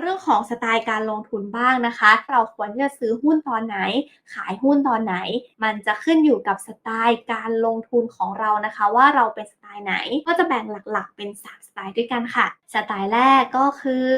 เรื่องของสไตล์การลงทุนบ้างนะคะ เราควรที่จะซื้อหุ้นตอนไหน ขายหุ้นตอนไหน มันจะขึ้นอยู่กับสไตล์การลงทุนของเรานะคะ ว่าเราเป็นสไตล์ไหน ก็จะแบ่งหลักๆ เป็น 3 สไตล์ด้วยกันค่ะ สไตล์แรกก็คือ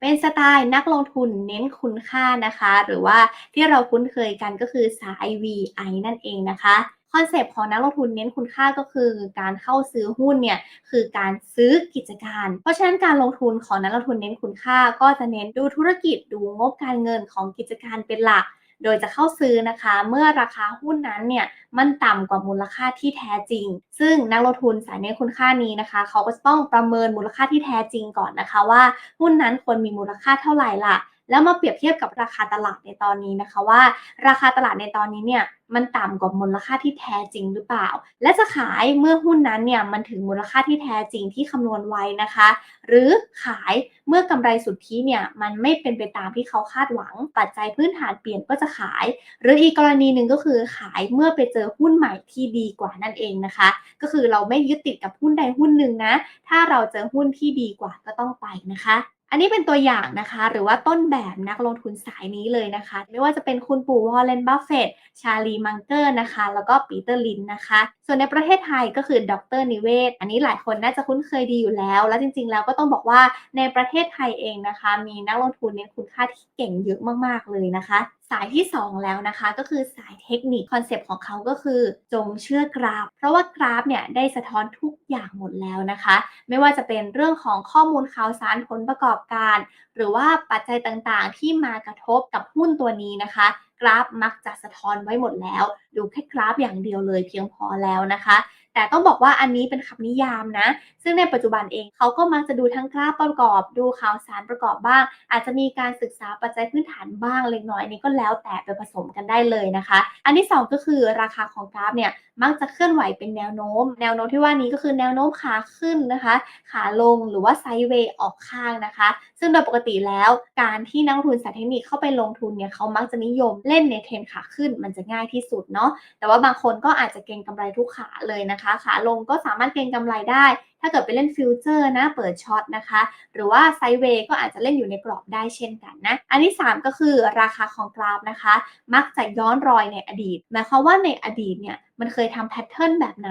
เป็นสไตล์นักลงทุนเน้นคุณค่านะคะ หรือว่าที่เราคุ้นเคยกันก็คือสาย VI นั่นเองนะคะ คอนเซปต์ของนักลงทุนเน้นคุณค่าก็คือการเข้าซื้อหุ้นเนี่ยคือการซื้อกิจการ เพราะฉะนั้นการลงทุนของนักลงทุนเน้นคุณค่า ก็จะเน้นดูธุรกิจดูงบการเงินของกิจการเป็นหลักโดยจะเข้าซื้อนะคะ เมื่อราคาหุ้นนั้นเนี่ยมันต่ำกว่ามูลค่าที่แท้จริง ซึ่งนักลงทุนสายเน้นคุณค่านี้นะคะ เขาก็จะต้องประเมินมูลค่าที่แท้จริงก่อนนะคะว่า หุ้นนั้นควรมีมูลค่าเท่าไหร่ล่ะ แล้วมาเปรียบเทียบกับราคาตลาดในตอนนี้นะคะว่า ราคาตลาดในตอนนี้เนี่ยมันต่ำกว่ามูลค่าที่แท้จริงหรือเปล่า และจะขายเมื่อหุ้นนั้นเนี่ยมันถึงมูลค่าที่แท้จริงที่คำนวณไว้นะคะ หรือขายเมื่อกำไรสุทธิเนี่ยมันไม่เป็นไปตามที่เขาคาดหวัง ปัจจัยพื้นฐานเปลี่ยนก็จะขาย หรืออีกกรณีหนึ่งก็คือขายเมื่อไปเจอหุ้นใหม่ที่ดีกว่านั่นเองนะคะ ก็คือเราไม่ยึดติดกับหุ้นใดหุ้นหนึ่งนะ ถ้าเราเจอหุ้นที่ดีกว่าก็ต้องไปนะคะ อันนี้เป็นตัวอย่างนะคะ หรือว่าต้นแบบนักลงทุนสายนี้เลยนะคะ ไม่ว่าจะเป็นคุณปู่วอลเลนบัฟเฟตชาลีมังเกอร์นะคะ แล้วก็ปีเตอร์ลินนะคะ ส่วนในประเทศไทยก็คือดรนิเวศ อันนี้หลายคนน่าจะคุ้นเคยดีอยู่แล้ว และจริง ๆ แล้วก็ต้องบอกว่าในประเทศไทยเองนะคะ มีนักลงทุนเน้นคุณค่าที่เก่งเยอะมากๆเลยนะคะ สายที่ 2 แล้วนะคะก็คือสายเทคนิคคอนเซปต์ของเขาก็คือจงเชื่อกราฟ เพราะว่ากราฟเนี่ยได้สะท้อนทุกอย่างหมดแล้วนะคะ ไม่ว่าจะเป็นเรื่องของข้อมูลข่าวสารผลประกอบการ หรือว่าปัจจัยต่างๆ ที่มากระทบกับหุ้นตัวนี้นะคะ กราฟมักจะสะท้อนไว้หมดแล้ว ดูแค่กราฟอย่างเดียวเลยเพียงพอแล้วนะคะ แต่ต้องบอกว่าอันนี้เป็นคำนิยามนะ ซึ่งในปัจจุบันเองเขาก็มักจะดูทั้งกราฟประกอบดูข่าวสารประกอบบ้าง อาจจะมีการศึกษาปัจจัยพื้นฐานบ้างเล็กน้อยนี้ก็แล้วแต่ไปผสมกันได้เลยนะคะ อันที่ 2 ก็คือราคาของกราฟเนี่ยมักจะเคลื่อนไหวเป็นแนวโน้ม แนวโน้มที่ว่านี้ก็คือแนวโน้มขาขึ้นนะคะ ขาลงหรือว่าไซด์เวย์ออกข้างนะคะ ซึ่งโดยปกติแล้วการที่นักลงทุนสายเทคนิคเข้าไปลงทุนเนี่ยเขามักจะนิยมเล่นในเทรนขาขึ้นมันจะง่ายที่สุดเนาะแต่ว่าบางคนก็อาจจะเก็งกำไรทุกขาเลยนะคะขาลงก็สามารถเก็งกำไรได้ ถ้าเกิดไปเล่นฟิวเจอร์นะ เปิดช็อตนะคะ หรือว่าไซเวย์ก็อาจจะเล่นอยู่ในกรอบได้เช่นกันนะ อันที่ 3 ก็คือราคาของกราฟนะคะ มักจะย้อนรอยในอดีต หมายความว่าในอดีตเนี่ยมันเคยทำแพทเทิร์นแบบไหน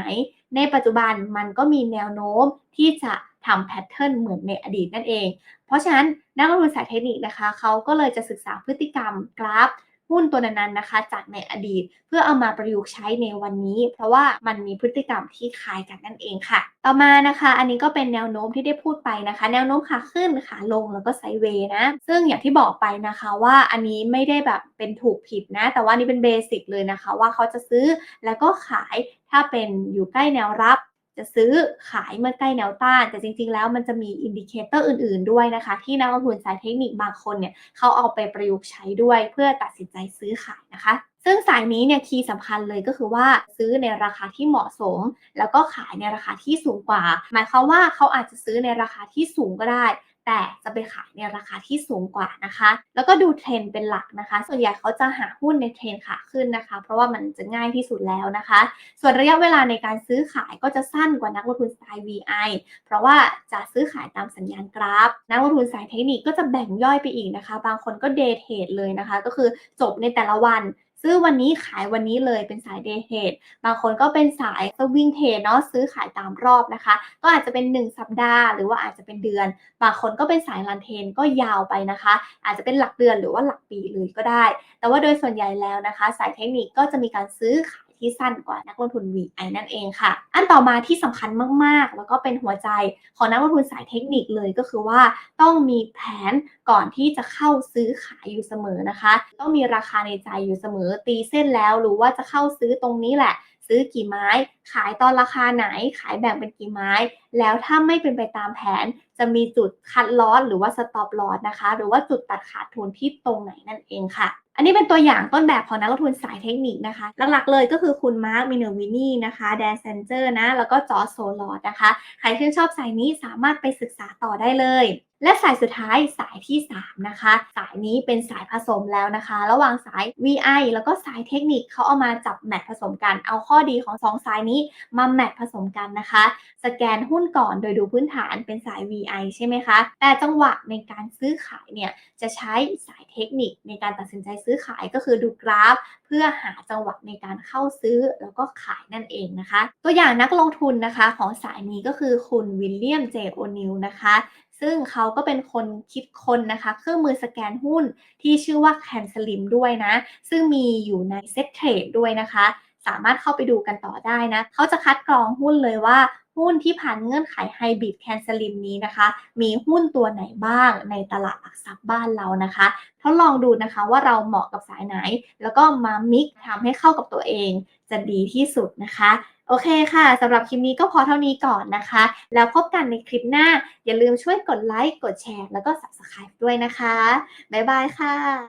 ในปัจจุบันมันก็มีแนวโน้มที่จะทำแพทเทิร์นเหมือนในอดีตนั่นเอง เพราะฉะนั้นนักลงทุนสายเทคนิคนะคะ เขาก็เลยจะศึกษาพฤติกรรมกราฟ หุ้นตัวนั้นๆนะคะ จากในอดีตเพื่อเอามาประยุกต์ใช้ในวันนี้ เพราะว่ามันมีพฤติกรรมที่คล้ายกันนั่นเองค่ะ ต่อมานะคะ อันนี้ก็เป็นแนวโน้มที่ได้พูดไปนะคะ แนวโน้มขาขึ้นขาลงแล้วก็ไซเวย์นะ ซึ่งอย่างที่บอกไปนะคะว่าอันนี้ไม่ได้แบบเป็นถูกผิดนะ แต่ว่านี่เป็นเบสิกเลยนะคะ ว่าเขาจะซื้อแล้วก็ขายถ้าเป็นอยู่ใกล้แนวรับ จะซื้อขายเมื่อใกล้แนวต้าน แต่จริงๆ แล้วมันจะมีอินดิเคเตอร์อื่นๆ ด้วยนะคะ ที่นักลงทุนสายเทคนิคบางคนเนี่ยเขาเอาไปประยุกต์ใช้ด้วยเพื่อตัดสินใจซื้อขายนะคะ ซึ่งสายนี้เนี่ยคีย์สำคัญเลยก็คือว่าซื้อในราคาที่เหมาะสม แล้วก็ขายในราคาที่สูงกว่า หมายความว่าเขาอาจจะซื้อในราคาที่สูงก็ได้ แต่จะไปขายในราคาที่สูงกว่านะคะ แล้วก็ดูเทรนเป็นหลักนะคะ ส่วนใหญ่เขาจะหาหุ้นในเทรนขาขึ้นนะคะ เพราะว่ามันจะง่ายที่สุดแล้วนะคะ ส่วนระยะเวลาในการซื้อขายก็จะสั้นกว่านักลงทุนสาย VI เพราะว่าจะซื้อขายตามสัญญาณกราฟ นักลงทุนสายเทคนิคก็จะแบ่งย่อยไปอีกนะคะ บางคนก็เดย์เทรดเลยนะคะ ก็คือจบในแต่ละวัน ซื้อวันนี้ขายวันนี้เลยเป็นสายเดย์เทรดบางคนก็เป็นสายสวิงเทรดเนาะซื้อขายตามรอบนะคะ ก็อาจจะเป็น 1 สัปดาห์ หรือว่าอาจจะเป็นเดือน บางคนก็เป็นสายลันเทนก็ยาวไปนะคะ อาจจะเป็นหลักเดือนหรือว่าหลักปีเลยก็ได้ แต่ว่าโดยส่วนใหญ่แล้วนะคะ สายเทคนิคก็จะมีการซื้อขาย ที่สั้นกว่านักลงทุน VI นั่นเองค่ะ อันต่อมาที่สำคัญมากๆ แล้วก็เป็นหัวใจของนักลงทุนสายเทคนิคเลยก็คือว่าต้องมีแผนก่อนที่จะเข้าซื้อขายอยู่เสมอนะคะ ต้องมีราคาในใจอยู่เสมอตีเส้นแล้วรู้ว่าจะเข้าซื้อตรงนี้แหละ ซื้อกี่ไม้ ขายตอนราคาไหน ขายแบ่งเป็นกี่ไม้ แล้วถ้าไม่เป็นไปตามแผน จะมีจุดคัดลอสหรือว่าสต็อปลอสนะคะ หรือว่าจุดตัดขาดทุนที่ตรงไหนนั่นเองค่ะอันนี้เป็นตัวอย่างต้นแบบของนักลงทุนสายเทคนิคนะคะ หลักๆเลยก็คือคุณมาร์คมินเนอร์วินี่นะคะ แดนเซนเจอร์นะ แล้วก็จอร์โซลอดนะคะ ใครที่ชอบสายนี้สามารถไปศึกษาต่อได้เลย และสายสุดท้ายสายที่ 3 นะคะ สายนี้เป็นสายผสมแล้วนะคะ ระหว่างสาย VI แล้วก็สายเทคนิคเขาเอามาจับแมทผสมกัน เอาข้อดีของ 2 สายนี้มาแมทผสมกันนะคะ สแกนหุ้นก่อนโดยดูพื้นฐานเป็นสาย VI ใช่ไหมคะ แต่จังหวะในการซื้อขายเนี่ยจะใช้สายเทคนิคในการตัดสินใจซื้อขายก็คือดูกราฟ เพื่อหาจังหวะในการเข้าซื้อแล้วก็ขายนั่นเองนะคะ ตัวอย่างนักลงทุนนะคะของสายนี้ก็คือคุณวิลเลียม เจโอนิลนะคะ ซึ่งเขาก็เป็นคนคิดค้นนะคะเครื่องมือสแกนหุ้นที่ชื่อว่า Can Slim ด้วยนะ ซึ่งมีอยู่ใน Set Trade ด้วยนะคะ สามารถเข้าไปดูกันต่อได้นะ เขาจะคัดกรองหุ้นเลยว่าหุ้นที่ผ่านเงื่อนไขไฮบริดแคนซลิมนี้นะคะ มีหุ้นตัวไหนบ้างในตลาดหลักทรัพย์บ้านเรานะคะทดลองดูนะคะว่าเราเหมาะกับสายไหน แล้วก็มามิกทำให้เข้ากับตัวเองจะดีที่สุดนะคะ โอเคค่ะสำหรับคลิปนี้ก็พอเท่านี้ก่อนนะคะ แล้วพบกันในคลิปหน้า อย่าลืมช่วยกดไลค์ กดแชร์ แล้วก็ subscribe ด้วยนะคะ บ๊ายบายค่ะ